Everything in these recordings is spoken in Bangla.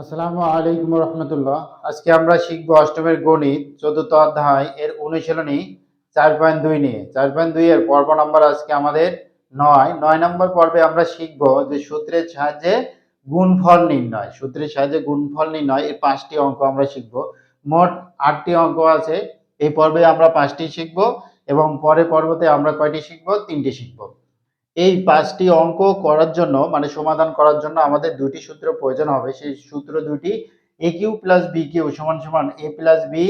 আসসালামু আলাইকুম রহমতুল্লাহ। আজকে আমরা শিখব অষ্টমের গণিত, চতুর্থ অধ্যায় এর অনুশীলনী চার পয়েন্ট দুই নিয়ে। চার পয়েন্ট দুই এর পর্ব নম্বর আজকে আমাদের নয়। নয় নম্বর পর্বে আমরা শিখব যে সূত্রের সাহায্যে গুণফল নির্ণয়। সূত্রের সাহায্যে গুণফল নির্ণয় এই পাঁচটি অঙ্ক আমরা শিখব। মোট আটটি অঙ্ক আছে। এই পর্বে আমরা পাঁচটি শিখব এবং পরে পর্বতে আমরা কয়টি শিখব? তিনটি শিখব। এই পাঁচটি অঙ্ক করার জন্য মানে সমাধান করার জন্য আমাদের দুটি সূত্র প্রয়োজন হবে। সেই সূত্র দুটি A cube plus B cube সমান সমান A plus B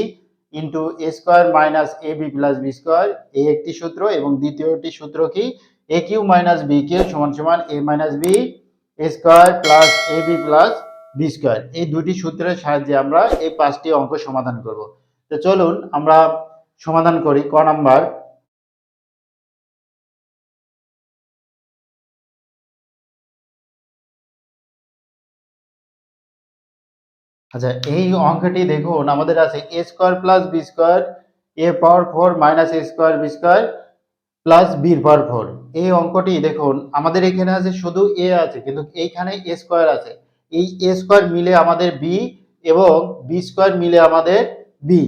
into A square minus A B plus B square এই একটি সূত্র এবং দ্বিতীয়টি সূত্র কি? A cube minus B cube সমান সমান A minus B A square plus A B plus B square এই দুটি সূত্রের সাহায্যে আমরা এই পাঁচটি অঙ্ক সমাধান করব। তো চলুন আমরা সমাধান করি। ক নাম্বার? আচ্ছা এই অঙ্কটি দেখুন, আমাদের আছে A square plus B square A power four minus A square B square plus B power four এই অঙ্কটি দেখুন, আমাদের এখানে আছে শুধু এ আছে, কিন্তু এইখানে এ স্কোয়ার আছে। এই এ স্কোয়ার মিলে আমাদের বি এবং বি স্কোয়ার মিলে আমাদের বি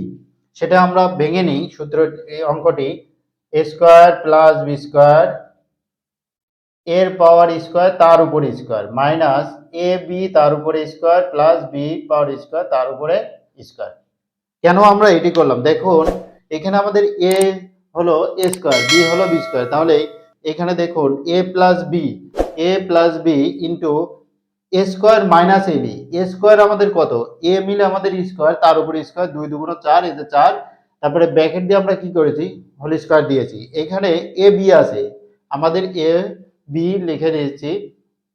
সেটা আমরা ভেঙে নিই সূত্র, এই অঙ্কটি A square plus B square এর পাওয়ার স্কোয়ার তার উপরে স্কোয়ার। মাইনাস এ বি তার উপরে square plus B power square তার উপরে স্কোয়ার। কেন আমরা এটি করলাম? দেখুন, এখানে আমাদের এ হলো এ স্কোয়ার, বি হলো বি স্কোয়ার। তাহলে এখানে দেখুন, A plus B, A plus B into A square minus A B. A square আমাদের কত? এ মিলে আমাদের স্কোয়ার, তার উপরে স্কোয়ার, দুই দুগুণ চার এতে চার। তারপরে ব্র্যাকেট দিয়ে আমরা কি করেছি? হোল স্কোয়ার দিয়েছি। এখানে এ বি আছে। আমাদের এ বি লিখে দিয়েছি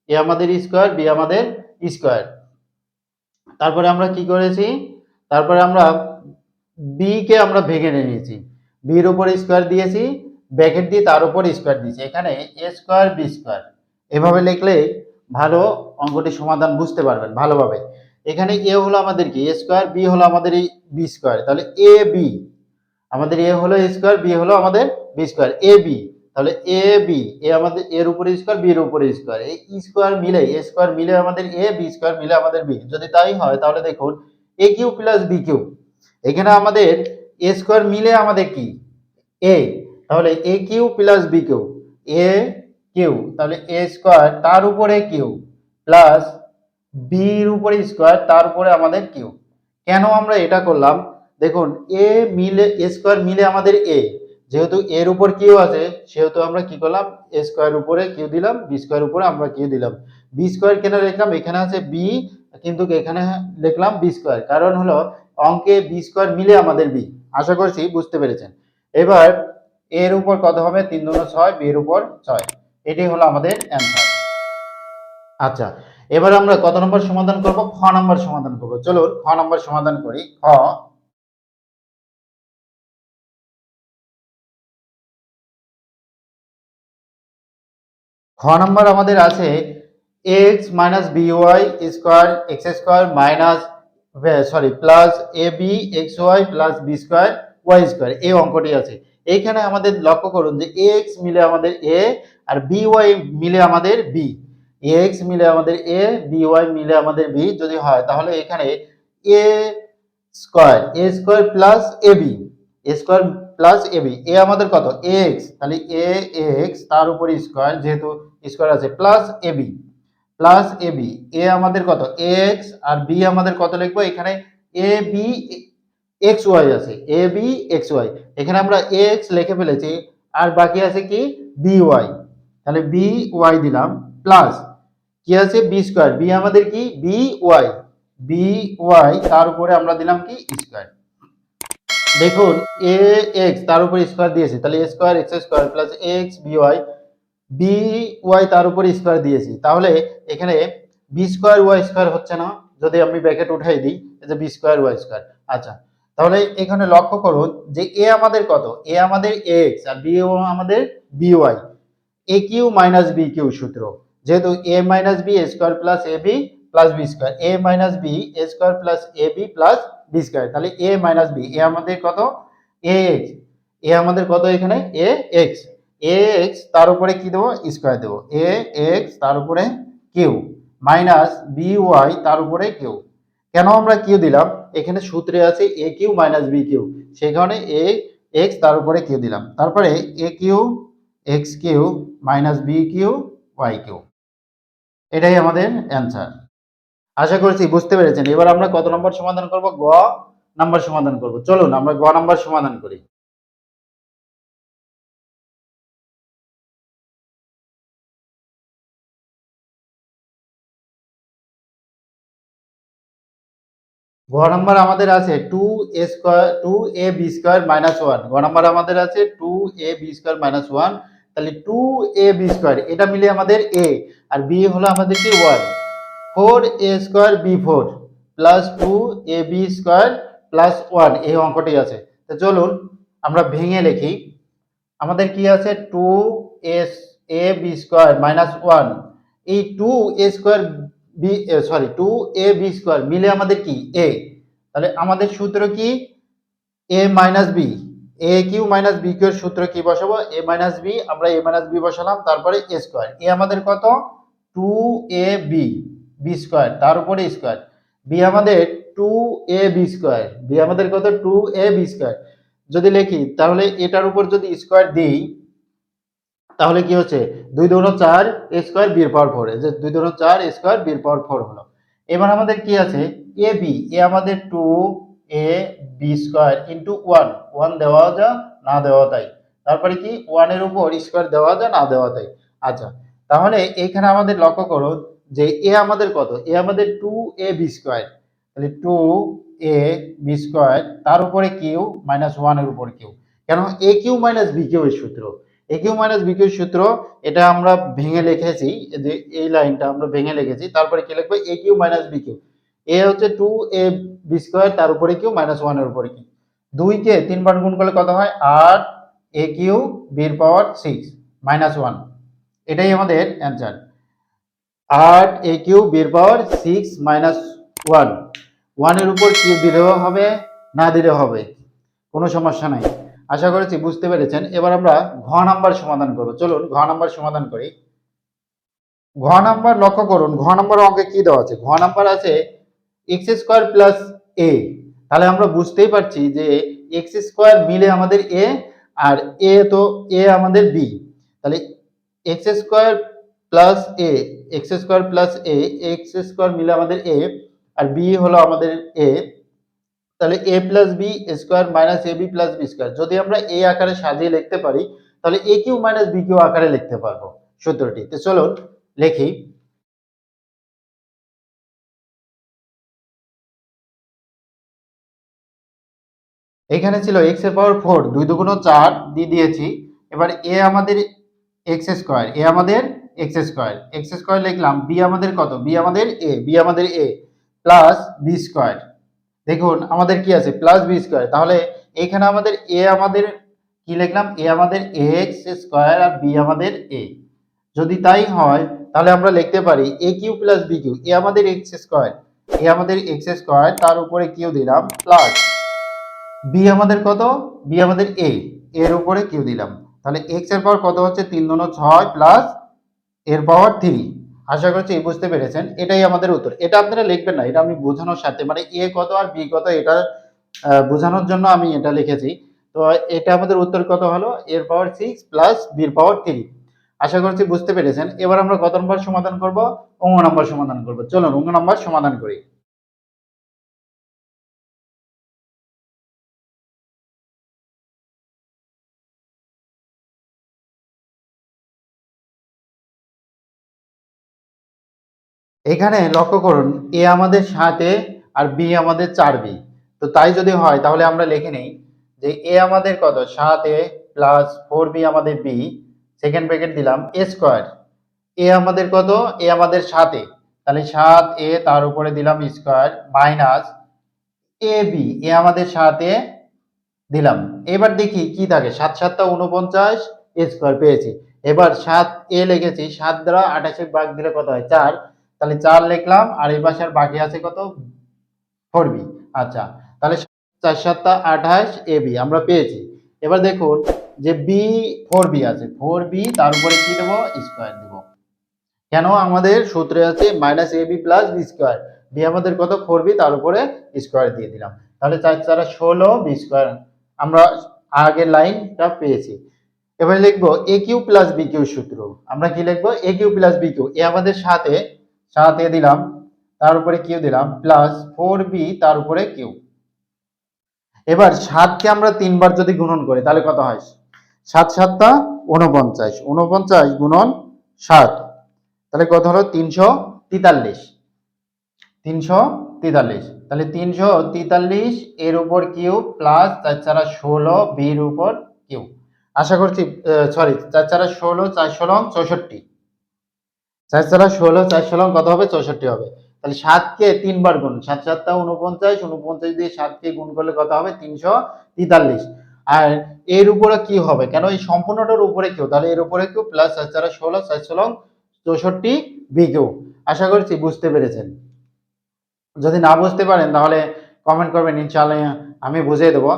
এ আমাদের স্কোয়ার বি আমাদের স্কোয়ার তারপরে আমরা কি করেছি? তারপরে আমরা বি কে আমরা ভেঙে নিয়েছি। বির উপর স্কোয়ার দিয়েছি ব্র্যাকেট দিয়ে তার উপর স্কোয়ার দিয়েছি। এখানে এ স্কোয়ার বি স্কোয়ার এভাবে লিখলে ভালো অঙ্কটি সমাধান বুঝতে পারবেন ভালোভাবে। এখানে এ হলো আমাদের কি? এ স্কোয়ার বি হলো আমাদের এই বি স্কোয়ার তাহলে এ বি আমাদের এ হলো স্কোয়ার বি হলো আমাদের বি স্কোয়ার এ বি তাহলে এ বি এ আমাদের এর উপরে স্কোয়ার বি এর উপরে স্কোয়ার এই স্কোয়ার মিলে এ স্কোয়ার মিলে আমাদের এ বি স্কোয়ার মিলে আমাদের বি যদি তাই হয় তাহলে দেখুন A cube plus B cube এখানে আমাদের এ স্কোয়ার মিলে আমাদের কি? এ তাহলে A cube plus B cube A cube তাহলে এ স্কোয়ার তার উপরে কিউ প্লাস বির উপরে স্কোয়ার তার উপরে আমাদের কিউ কেন আমরা এটা করলাম? দেখুন এ মিলে এ স্কোয়ার মিলে আমাদের এ যেহেতু এর উপর কিউ আছে, সেহেতু আমরা কি করলাম? এ স্কোয়ার উপরে কিউ দিলাম বি স্কোয়ার উপরে আমরা কিউ দিলাম। বি স্কোয়ার কেন লিখলাম? এখানে আছে বি কিন্তু এখানে লিখলাম বি স্কোয়ার কারণ হলো, অঙ্কে বি স্কোয়ার মিলে আমাদের বি আশা করছি বুঝতে পেরেছেন। এবার, এর উপর কত হবে? তিন দুনো ছয় বি এর উপর ছয়। এটি হলো আমাদের অ্যান্সার আচ্ছা এবার আমরা কত নম্বর সমাধান করব? খ নম্বর সমাধান করব। চলুন, খ নম্বর সমাধান করি। খ খ নম্বর আমাদের আছে X minus B Y square X square minus sorry plus A B X Y plus B square Y square এই অঙ্কটি আছে। এইখানে আমাদের লক্ষ্য করুন যে এক্স মিলে আমাদের এ আর বি ওয়াই মিলে আমাদের বি এক্স মিলে আমাদের এ বি ওয়াই মিলে আমাদের বি যদি হয়, তাহলে এখানে A square A square plus A B square plus A B A আমাদের কত? এক্স তাহলে এ এক্স তার উপর স্কোয়ার যেহেতু স্কোয়ার আছে plus A B plus A B A আমাদের কত? এক্স আর বি আমাদের কত লিখব? এখানে এ বি এক্স ওয়াই আছে এ বি এক্স ওয়াই এখানে আমরা এক্স লিখে ফেলেছি, আর বাকি আছে কি? বি ওয়াই তাহলে বি ওয়াই দিলাম প্লাস কি আছে? বি স্কোয়ার বি আমাদের কি? বি ওয়াই বি ওয়াই তার উপরে আমরা দিলাম কি? স্কোয়ার দেখুন এ এক্স তার উপর স্কোয়ার দিয়েছি, তাহলে square X square plus X B Y B Y তার উপর স্কোয়ার দিয়েছি। তাহলে এখানে বি স্কোয়ার ওয়াই স্কোয়ার হচ্ছে না, যদি আমি ব্র্যাকেট উঠাই দিই যে বি স্কোয়ার ওয়াই স্কোয়ার আচ্ছা তাহলে এখানে লক্ষ্য করুন যে এ আমাদের কত? এ আমাদের এক্স আর বি আমাদের B Y A cube minus B cube সূত্র, যেহেতু A minus B square plus A B plus B square A minus B A square plus A B plus B square তাহলে এ মাইনাস বি এ আমাদের কত? এ এক্স এ আমাদের কত এখানে? এ এক্স এ এক্স তার উপরে কি দেবো? স্কোয়ার দেবো। এ এক্স তার উপরে কিউ মাইনাস বি ওয়াই তার উপরে কিউ কেন আমরা কিউ দিলাম? এখানে সূত্রে আছে A cube minus B cube সেই কারণে এ এক্স তার উপরে কিউ দিলাম। তারপরে A cube X cube minus B cube Y cube এটাই আমাদের অ্যান্সার আশা করছি বুঝতে পেরেছেন। এবার আমরা কত নম্বর সমাধান করব? গ নাম্বার সমাধান করব। চলুন, আমরা গ নাম্বার সমাধান করি। গ নাম্বার আমাদের আছে two A square two A B square minus one গ নাম্বার আমাদের আছে two A B square minus one তাহলে টু এ বি স্কোয়ার এটা মিলে আমাদের এ আর বি হলো আমাদের কি? One four A square B four plus two A B square plus one, এই অঙ্কটি আছে। তো চলুন, আমরা ভেঙে লিখি। আমাদের কি আছে? Two S A B square minus one. এই two A square B sorry, two A B square মিলে আমাদের কি? এ। তাহলে আমাদের সূত্র কি? A minus B. A cube minus B cube এর সূত্র কি বসাবো? এ মাইনাস বি, আমরা এ মাইনাস বি বসালাম, তারপরে এ স্কোয়ার। এ আমাদের কত? Two A B. B square তার উপরে স্কোয়ার বি আমাদের two A B square B আমাদের কত? টু এ বি স্কোয়ার যদি লিখি, তাহলে এটার উপর যদি স্কোয়ার দিই, তাহলে কি হচ্ছে? দুই দুগুণ চার এ স্কোয়ার বির পাওয়ার ফোর যে দুই দুগুণ চার এ স্কোয়ার বির পাওয়ার ফোর হলো। এবার আমাদের কি আছে? এ বি এ আমাদের two A B square into one one দেওয়া যা, না দেওয়া তাই। তারপরে কি? ওয়ানের উপর স্কোয়ার দেওয়া যা, না দেওয়া তাই। আচ্ছা তাহলে এইখানে আমাদের লক্ষ্য করো যে এ আমাদের কত? এ আমাদের টু এ বি স্কোয়ার তাহলে টু এ বি স্কোয়ার তার উপরে কিউ মাইনাস ওয়ানের উপর কিউ কেন? A cube minus B cube এর সূত্র। A cube minus B cube সূত্র, এটা আমরা ভেঙে লিখেছি, যে এই লাইনটা আমরা ভেঙে লিখেছি, তারপরে কি লিখব? A cube minus B cube A হচ্ছে টু এ বি স্কোয়ার তার উপরে কিউ মাইনাস ওয়ানের উপরে কিউ দুইকে তিনবার গুণ করলে কত হয়? আট। এ কিউ বির পাওয়ার সিক্স মাইনাস ওয়ান এটাই আমাদের অ্যান্সার আট, এ কিউ বির পাওয়ার, সিক্স, মাইনাস ওয়ান। ওয়ানের উপর কিউ দিলেও হবে, না দিলেও হবে? কোনো সমস্যা নাই। আশা করেছি বুঝতে পেরেছেন। এবার আমরা ঘ নাম্বার সমাধান করব। চলুন ঘ নাম্বার সমাধান করি। ঘ নাম্বার লক্ষ্য করুন। ঘ নাম্বার অঙ্কে কি দেওয়া আছে? ঘ নাম্বার আছে এক্স স্কোয়ার প্লাস এ তাহলে আমরা বুঝতেই পারছি যে এক্স স্কোয়ার মিলে আমাদের এ আর এ তো এ আমাদের বি তাহলে X square plus A X square plus A X square মিলে আমাদের এ আর বি হলো আমাদের এ তাহলে A plus B square minus A B plus B square যদি আমরা এ আকারে সাজিয়ে লিখতে পারি, তাহলে A cube minus B cube আকারে লিখতে পারব সূত্রটি। তো চলুন লিখি। এখানে ছিল এক্সের পাওয়ার ফোর দুই দুগুণ চার, দিয়ে দিয়েছি। এবার এ আমাদের এক্স স্কোয়ার এ আমাদের এক্স স্কোয়ার এক্স স্কোয়ার লিখলাম বি আমাদের কত? বি আমাদের এ বি আমাদের এ প্লাস বি স্কোয়ার দেখুন, আমাদের কি আছে? প্লাস বি স্কোয়ার তাহলে এখানে আমাদের এ আমাদের কি লিখলাম? এ আমাদের এ এক্স স্কোয়ার আর বি আমাদের এ যদি তাই হয়, তাহলে আমরা লিখতে পারি A cube plus B cube A আমাদের এক্স স্কোয়ার এ আমাদের এক্স স্কোয়ার তার উপরে কিউ দিলাম প্লাস বি আমাদের কত? বি আমাদের এ এর উপরে কিউ দিলাম। তাহলে এক্সের পাওয়ার কত হচ্ছে? তিন দুনো ছয় প্লাস এর পাওয়ার থ্রি আশা করছি এই বুঝতে পেরেছেন। এটাই আমাদের উত্তর। এটা আপনারা লিখবেন না, এটা আমি বোঝানোর সাথে মানে এ কত আর বি কত, এটা বোঝানোর জন্য আমি এটা লিখেছি। তো এটা আমাদের উত্তর কত হলো? এর পাওয়ার সিক্স প্লাস বির পাওয়ার থ্রি আশা করছি বুঝতে পেরেছেন। এবার আমরা কত নম্বর সমাধান করব? অঙ্গ নম্বর সমাধান করব। চলুন অঙ্গ নম্বর সমাধান করি। এখানে লক্ষ্য করুন, এ আমাদের সাথে আর বি আমাদের চার বি। তো তাই যদি হয়, তাহলে আমরা লিখে নেই যে এ আমাদের কত? সাত এ প্লাস ফোর বি আমাদের বি। সেকেন্ড ব্র্যাকেট দিলাম, এ স্কোয়ার এ আমাদের কত? এ আমাদের সাতে তাহলে সাত এ তার উপরে দিলাম square minus A B. A আমাদের সাথে দিলাম। এবার দেখি কি থাকে। সাত সাতটা উনপঞ্চাশ স্কোয়ার পেয়েছি। এবার সাত এ লিখেছি, সাত দ্বারা আঠাশে ভাগ দিলে কত হয়? চার। তাহলে চার লিখলাম, আর এই পাশে আর বাকি আছে কত? ফোর বি আচ্ছা তাহলে চার সাতটা আঠাশ এ বি আমরা পেয়েছি। এবার দেখুন যে বি ফোর বি আছে। ফোর বি তার উপরে কি দেবো? স্কোয়ার দেবো। কেন আমাদের সূত্রে আছে minus A B plus B square B আমাদের কত? ফোর বি তার উপরে স্কোয়ার দিয়ে দিলাম। তাহলে চার চারা ষোলো বি স্কোয়ার আমরা আগের লাইনটা পেয়েছি। এবার লিখব A cube plus B cube সূত্র। আমরা কি লিখব? A cube plus B cube A আমাদের সাথে সাথে দিলাম, তার উপরে কিউ দিলাম প্লাস ফোর বি তার উপরে কিউ। এবার সাতকে আমরা তিনবার যদি গুণন করি, তাহলে কত হয়? সাত সাতটা উনপঞ্চাশ উনপঞ্চাশ গুণন সাত, তাহলে কত হলো? তিনশো তেতাল্লিশ। তিনশো তেতাল্লিশ, তাহলে তিনশো তেতাল্লিশ এর উপর কিউ প্লাস চার চারা ষোলো বির উপর কিউ। আশা করছি সরি চার চারা ষোলো, চার ষোলো, চৌষট্টি। চার চারা ষোলো, চার ষোলো কত হবে? চৌষট্টি হবে। তাহলে সাতকে তিনবার গুণ, সাত সাতটা উনপঞ্চাশ উনপঞ্চাশ দিয়ে সাতকে গুণ করলে কত হবে? তিনশো তেতাল্লিশ। আর এর উপরে কি হবে? কেন এই সম্পূর্ণটার উপরে কেউ? তাহলে এর উপরে কেউ প্লাস চার চারা ষোলো, চার ষোলো চৌষট্টি বি কেউ। আশা করছি বুঝতে পেরেছেন। যদি না বুঝতে পারেন, তাহলে কমেন্ট করবেন, ইনশাআল্লাহ আমি বুঝিয়ে দেবো।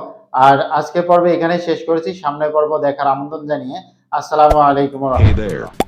আর আজকের পর্বে এখানে শেষ করেছি। সামনের পর্ব দেখার আমন্ত্রণ জানিয়ে আসসালামু আলাইকুম there.